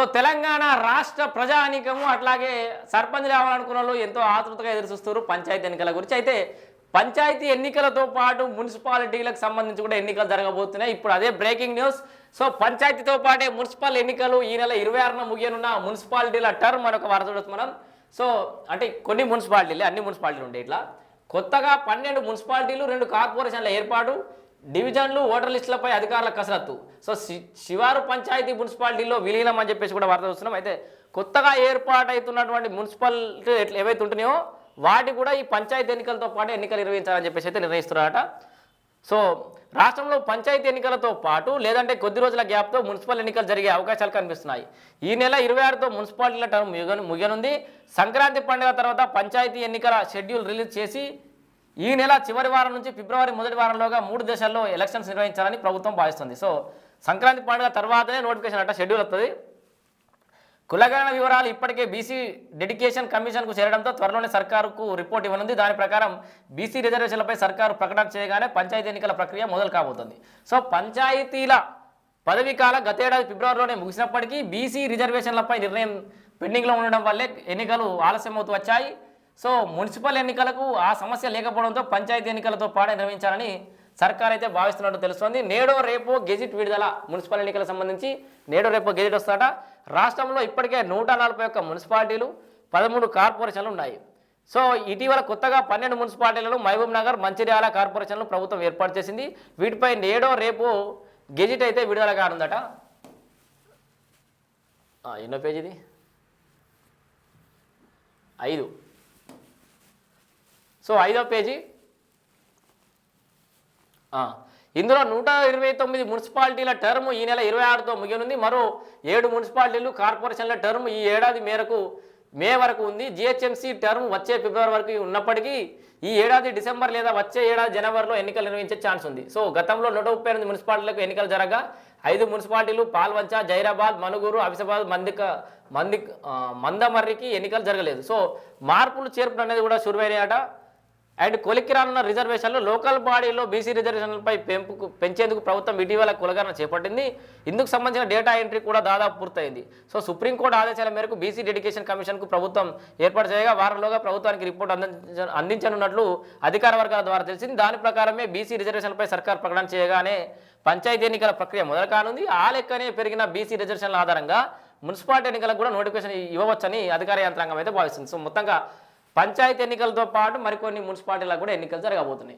So Telangana రాష్ట్ర ప్రజానీకము అట్లాగే సర్పంచ్ కావాలనుకున్న వాళ్ళు ఎంతో ఆతృతగా ఎదురు చూస్తారు పంచాయతీ ఎన్నికల గురించి. అయితే పంచాయతీ ఎన్నికలతో పాటు మున్సిపాలిటీలకు సంబంధించి కూడా ఎన్నికలు జరగబోతున్నాయి. ఇప్పుడు అదే బ్రేకింగ్ న్యూస్. సో పంచాయతీతో పాటే మున్సిపల్ ఎన్నికలు ఈ నెల ఇరవై ఆరున ముగియనున్న మున్సిపాలిటీల టర్మ్ మనొక వార్త చూడొచ్చు మనం. సో అంటే కొన్ని మున్సిపాలిటీలు అన్ని మున్సిపాలిటీలు ఉంటాయి ఇట్లా. కొత్తగా పన్నెండు మున్సిపాలిటీలు రెండు కార్పొరేషన్ల ఏర్పాటు. డివిజన్లు ఓటర్ లిస్టులపై అధికారుల కసరత్తు. సో శి- శివారు పంచాయతీ మున్సిపాలిటీలో విలీనం అని చెప్పేసి కూడా వార్త చూస్తున్నాం. అయితే కొత్తగా ఏర్పాటవుతున్నటువంటి మున్సిపాలిటీ ఎట్లా ఏవైతే ఉంటున్నాయో వాటి కూడా ఈ పంచాయతీ ఎన్నికలతో పాటు ఎన్నికలు నిర్వహించాలని చెప్పేసి అయితే నిర్ణయిస్తున్నారట. సో రాష్ట్రంలో పంచాయతీ ఎన్నికలతో పాటు లేదంటే కొద్ది రోజుల గ్యాప్తో మున్సిపల్ ఎన్నికలు జరిగే అవకాశాలు కనిపిస్తున్నాయి. ఈ నెల ఇరవై ఆరుతో మున్సిపాలిటీల టర్మ్ ముగియను ముగియనుంది. సంక్రాంతి పండుగ తర్వాత పంచాయతీ ఎన్నికల షెడ్యూల్ రిలీజ్ చేసి ఈ నెల చివరి వారం నుంచి ఫిబ్రవరి మొదటి వారంలోగా మూడు దేశాల్లో ఎలక్షన్స్ నిర్వహించాలని ప్రభుత్వం భావిస్తుంది. సో సంక్రాంతి పండుగ తర్వాతనే నోటిఫికేషన్ అట్ట షెడ్యూల్ వస్తుంది కులగణన వివరాలు ఇప్పటికే బీసీ డెడికేషన్ కమిషన్కు చేరడంతో త్వరలోనే సర్కారుకు రిపోర్ట్ ఇవ్వనుంది. దాని ప్రకారం బీసీ రిజర్వేషన్లపై సర్కారు ప్రకటన చేయగానే పంచాయతీ ఎన్నికల ప్రక్రియ మొదలు కాబోతుంది. సో పంచాయతీల పదవీ కాలం గతేడాది ఫిబ్రవరిలోనే ముగిసినప్పటికీ బీసీ రిజర్వేషన్లపై నిర్ణయం పెండింగ్లో ఉండడం వల్లే ఎన్నికలు ఆలస్యం అవుతూ వచ్చాయి. సో మున్సిపల్ ఎన్నికలకు ఆ సమస్య లేకపోవడంతో పంచాయతీ ఎన్నికలతో పాటు నిర్వహించాలని సర్కార్ అయితే భావిస్తున్నట్టు తెలుస్తోంది. నేడో రేపో గెజిట్ విడుదల మున్సిపల్ ఎన్నికలకు సంబంధించి నేడో రేపో గెజిట్ వస్తాట రాష్ట్రంలో ఇప్పటికే నూట నలభై ఒక్క మున్సిపాలిటీలు పదమూడు కార్పొరేషన్లు ఉన్నాయి. సో ఇటీవల కొత్తగా పన్నెండు మున్సిపాలిటీలను మహబూబ్ నగర్ మంచిర్యాల కార్పొరేషన్లు ప్రభుత్వం ఏర్పాటు చేసింది. వీటిపై నేడో రేపు గెజిట్ అయితే విడుదల కానుందట. ఎన్నో పేజీది? ఐదు. సో ఐదో పేజీ. ఇందులో నూట ఇరవై తొమ్మిది మున్సిపాలిటీల టర్మ్ ఈ నెల ఇరవై ఆరుతో ముగియనుంది. మరో ఏడు మున్సిపాలిటీలు కార్పొరేషన్ల టర్మ్ ఈ ఏడాది మేరకు మే వరకు ఉంది. జిహెచ్ఎంసీ టర్మ్ వచ్చే ఫిబ్రవరి వరకు ఉన్నప్పటికీ ఈ ఏడాది డిసెంబర్ లేదా వచ్చే ఏడాది జనవరిలో ఎన్నికలు నిర్వహించే ఛాన్స్ ఉంది. సో గతంలో నూట ముప్పై ఎనిమిది మున్సిపాలిటీలకు ఎన్నికలు జరగగా ఐదు మున్సిపాలిటీలు పాల్వంచ జైరాబాద్ మనుగురు ఆసిఫాబాద్ మందిక మంది మందమర్రికి ఎన్నికలు జరగలేదు. సో మార్పులు చేర్పులు అనేది కూడా సురువైనాయట అండ్ కొలిక్కి రానున్న రిజర్వేషన్లు లోకల్ బాడీలో బీసీ రిజర్వేషన్లపై పెంపుకు పెంచేందుకు ప్రభుత్వం ఇటీవల కులగరణ చేపట్టింది. ఇందుకు సంబంధించిన డేటా ఎంట్రీ కూడా దాదాపు పూర్తయింది. సో సుప్రీంకోర్టు ఆదేశాల మేరకు బీసీ డెడికేషన్ కమిషన్కు ప్రభుత్వం ఏర్పాటు చేయగా వారంలోగా ప్రభుత్వానికి రిపోర్ట్ అందించ అందించనున్నట్లు అధికార వర్గాల ద్వారా తెలిసింది. దాని ప్రకారమే బీసీ రిజర్వేషన్లపై సర్కార్ ప్రకటన చేయగానే పంచాయతీ ఎన్నికల ప్రక్రియ మొదలు కానుంది. ఆ లెక్కనే పెరిగిన బీసీ రిజర్వేషన్ల ఆధారంగా మున్సిపాలిటీ ఎన్నికలకు కూడా నోటిఫికేషన్ ఇవ్వవచ్చని అధికార యంత్రాంగం అయితే భావిస్తుంది. సో మొత్తంగా పంచాయతీ ఎన్నికలతో పాటు మరికొన్ని మున్సిపాలిటీలకు కూడా ఎన్నికలు జరగబోతున్నాయి.